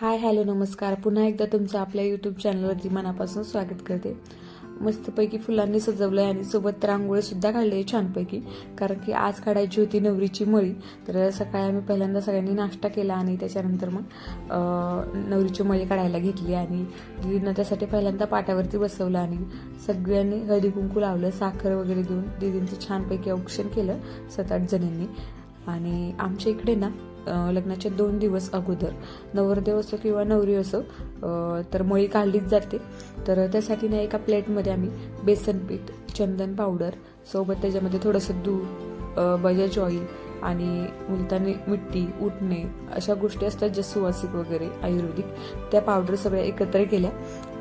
Hi hello नमस्कार. पुन्हा एकदा तुमचं आपल्या यूट्यूब चॅनलवरती मनापासून स्वागत करते. मस्तपैकी फुलांनी सजवलं आहे आणि सोबत रांगोळीसुद्धा काढली आहे छानपैकी. कारण की आज काढायची होती नवरीची मळी. तर सकाळी आम्ही पहिल्यांदा सगळ्यांनी नाश्ता केला आणि त्याच्यानंतर मग नवरीची मळी काढायला घेतली आणि दिदींना त्यासाठी पहिल्यांदा पाट्यावरती बसवलं आणि सगळ्यांनी हळदी कुंकू लावलं साखर वगैरे देऊन दीदींचं छानपैकी औक्षण केलं सात आठ जणींनी. आणि आमच्या इकडे ना लग्नाच्या दोन दिवस अगोदर नवरदेव असो किंवा नवरी असो तर मळी काढलीच जाते. तर त्यासाठी ना एका प्लेटमध्ये आम्ही बेसन पीठ चंदन पावडर सोबत त्याच्यामध्ये थोडंसं दूध बजाज ऑइल आणि मुलतानी मिट्टी उठणे अशा गोष्टी असतात ज्या सुवासिक वगैरे आयुर्वेदिक. त्या पावडर सगळ्या एकत्र केल्या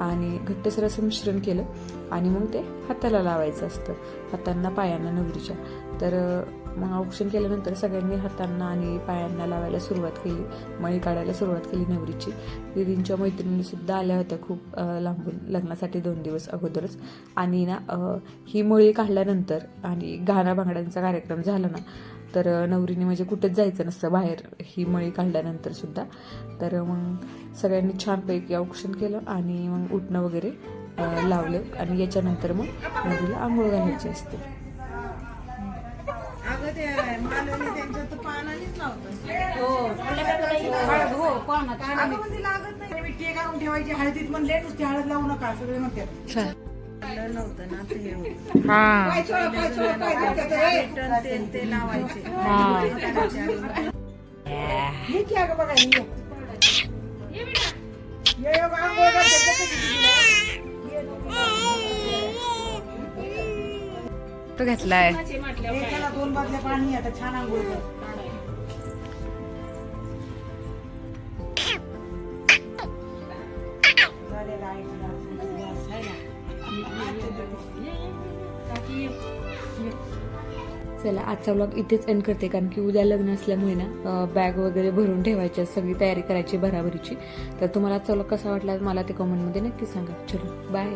आणि घट्टसर असं मिश्रण केलं आणि मग ते हाताला लावायचं असतं हातांना पायांना नवरीच्या तर मग औक्षण केल्यानंतर सगळ्यांनी हातांना आणि पायांना लावायला सुरुवात केली. मळी काढायला सुरुवात केली नवरीची दीदींच्या मैत्रिणीसुद्धा आल्या होत्या खूप लांबून लग्नासाठी दोन दिवस अगोदरच. आणि ना ही मळी काढल्यानंतर आणि गाणा भांगड्यांचा कार्यक्रम झाला ना तर नवरीने म्हणजे कुठेच जायचं नसतं बाहेर ही मळी काढल्यानंतर सुद्धा. तर मग सगळ्यांनी छानपैकी औक्षण केलं आणि मग उठणं वगैरे लावलं आणि याच्यानंतर मग नदीला आंघोळ घालायची असते. हो म्हणजे घालून ठेवायची हळदीत म्हणले नुसती हळद लावू नका सगळे म्हणतात. नव्हतं ना ते हे होतं. हा हे. रिटर्न ते लावायचे हे दिली. तो घेतलाय हे चला दोन बादल्या पाणी आता छान आंघोळ कर चला आजचा ब्लॉग इथेच एंड करते कारण की उद्या लग्न असल्यामुळे ना बॅग वगैरे भरून ठेवायची सगळी तयारी करायची भराभरीची. तर तुम्हाला आजचा ब्लॉग कसा वाटला मला ते कमेंटमध्ये नक्की सांगा. चलो बाय